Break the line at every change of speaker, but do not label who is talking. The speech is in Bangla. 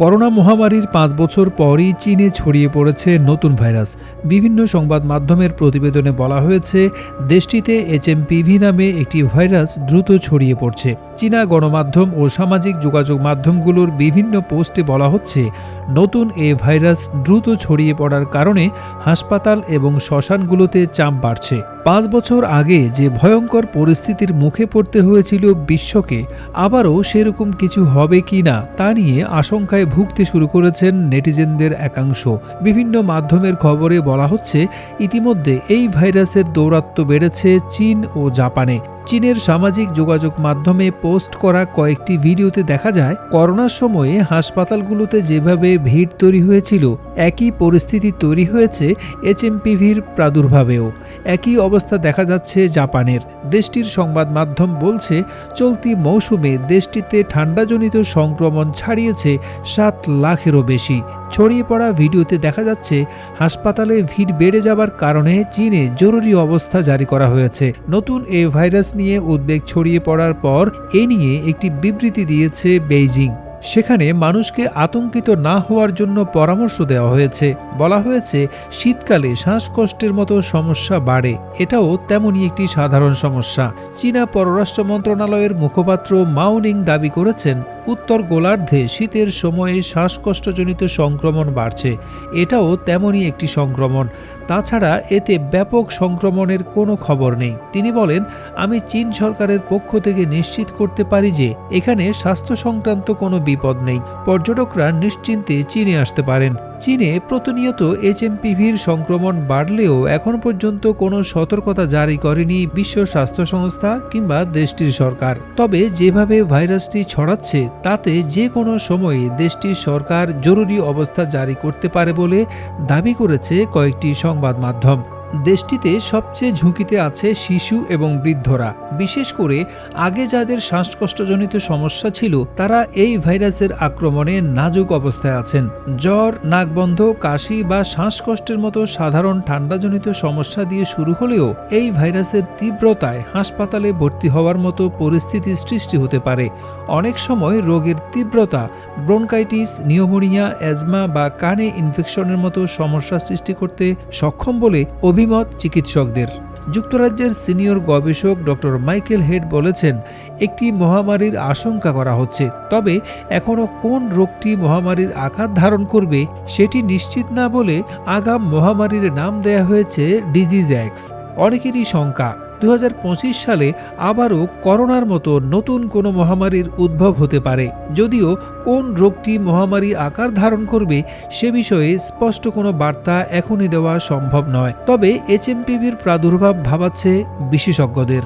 করোনা মহামারীর পাঁচ বছর পরই চীনে ছড়িয়ে পড়েছে নতুন ভাইরাস। বিভিন্ন সংবাদ মাধ্যমের প্রতিবেদনে বলা হয়েছে, দেশটিতে এইচএমপিভি নামে একটি ভাইরাস দ্রুত ছড়িয়ে পড়ছে। চীনা গণমাধ্যম ও সামাজিক যোগাযোগ মাধ্যমগুলোর বিভিন্ন পোস্টে বলা হচ্ছে, নতুন এ ভাইরাস দ্রুত ছড়িয়ে পড়ার কারণে হাসপাতাল এবং শ্মশানগুলোতে চাপ বাড়ছে। পাঁচ বছর আগে যে ভয়ঙ্কর পরিস্থিতির মুখে পড়তে হয়েছিল বিশ্বকে, আবারও সেরকম কিছু হবে কি না তা নিয়ে আশঙ্কায় ভুগতে শুরু করেছেন নেটিজেনদের একাংশ। বিভিন্ন মাধ্যমের খবরে বলা হচ্ছে, ইতিমধ্যে এই ভাইরাসের দৌরাত্ম্য বেড়েছে চীন ও জাপানে। চীনের সামাজিক যোগাযোগ মাধ্যমে পোস্ট করা কয়েকটি ভিডিওতে দেখা যায়, করোনার সময়ে হাসপাতালগুলোতে যেভাবে ভিড় তৈরি হয়েছিল, একই পরিস্থিতি তৈরি হয়েছে এইচএমপিভির প্রাদুর্ভাবেও। একই অবস্থা দেখা যাচ্ছে জাপানের। দেশটির সংবাদ মাধ্যম বলছে, চলতি মৌসুমে দেশটিতে ঠান্ডাজনিত সংক্রমণ ছাড়িয়েছে সাত লাখেরও বেশি। ছড়িয়ে পড়া ভিডিওতে দেখা যাচ্ছে, হাসপাতালে ভিড় বেড়ে যাবার কারণে চীনে জরুরি অবস্থা জারি করা হয়েছে। নতুন এ ভাইরাস নিয়ে উদ্বেগ ছড়িয়ে পড়ার পর এ নিয়ে একটি বিবৃতি দিয়েছে বেইজিং। সেখানে মানুষকে আতঙ্কিত না হওয়ার জন্য পরামর্শ দেওয়া হয়েছে। বলা হয়েছে, শীতকালে শ্বাসকষ্টের মতো সমস্যা বাড়ে। এটাও তেমনই একটি সাধারণ সমস্যা। চীনা পররাষ্ট্র মন্ত্রণালয়ের মুখপাত্র মাউনিং দাবি করেছেন, উত্তর গোলার্ধে শীতের সময়ে শ্বাসকষ্টজনিত সংক্রমণ বাড়ছে। এটাও তেমনই একটি সংক্রমণ। তাছাড়া এতে ব্যাপক সংক্রমণের কোনো খবর নেই। তিনি বলেন, আমি চীন সরকারের পক্ষ থেকে নিশ্চিত করতে পারি যে, এখানে স্বাস্থ্য সংক্রান্ত কোনো বিপদ নেই। পর্যটকরা নিশ্চিন্তে চীনে আসতে পারেন। চীনে প্রতিনিয়ত এইচএমপিভির সংক্রমণ বাড়লেও এখন পর্যন্ত কোনো সতর্কতা জারি করেনি বিশ্ব স্বাস্থ্য সংস্থা কিংবা দেশটির সরকার। তবে যেভাবে ভাইরাসটি ছড়াচ্ছে, তাতে যে কোনো সময়ে দেশটির সরকার জরুরি অবস্থা জারি করতে পারে বলে দাবি করেছে কয়েকটি সংবাদ মাধ্যম। দেশটিতে সবচেয়ে ঝুঁকিতে আছে শিশু এবং বৃদ্ধরা। বিশেষ করে আগে যাদের শ্বাসকষ্টজনিত সমস্যা ছিল, তারা এই ভাইরাসের আক্রমণে নাজুক অবস্থায় আছেন। জ্বর, নাকবন্ধ, কাশি বা শ্বাসকষ্টের মতো সাধারণ ঠান্ডাজনিত সমস্যা দিয়ে শুরু হলেও এই ভাইরাসের তীব্রতায় হাসপাতালে ভর্তি হওয়ার মতো পরিস্থিতি সৃষ্টি হতে পারে। অনেক সময় রোগের তীব্রতা, ব্রোনকাইটিস, নিউমোনিয়া, অ্যাজমা বা কানে ইনফেকশনের মতো সমস্যা সৃষ্টি করতে সক্ষম বলে অভিমত চিকিৎসকদের। যুক্তরাজ্যের সিনিয়র গবেষক ডক্টর মাইকেল হেড বলেছেন, একটি মহামারীর আশঙ্কা করা হচ্ছে, তবে এখনও কোন রোগটি মহামারীর আকার ধারণ করবে সেটি নিশ্চিত না বলে আগাম মহামারীর নাম দেয়া হয়েছে ডিজিজ অ্যাক্স অনেকেরই শঙ্কা। দু হাজার পঁচিশ সালে আবারও করোনার মতো নতুন কোনো মহামারীর উদ্ভব হতে পারে। যদিও কোন রোগটি মহামারী আকার ধারণ করবে সে বিষয়ে স্পষ্ট কোনো বার্তা এখনই দেওয়া সম্ভব নয়। তবে এইচএমপিভির প্রাদুর্ভাব ভাবাচ্ছে বিশেষজ্ঞদের।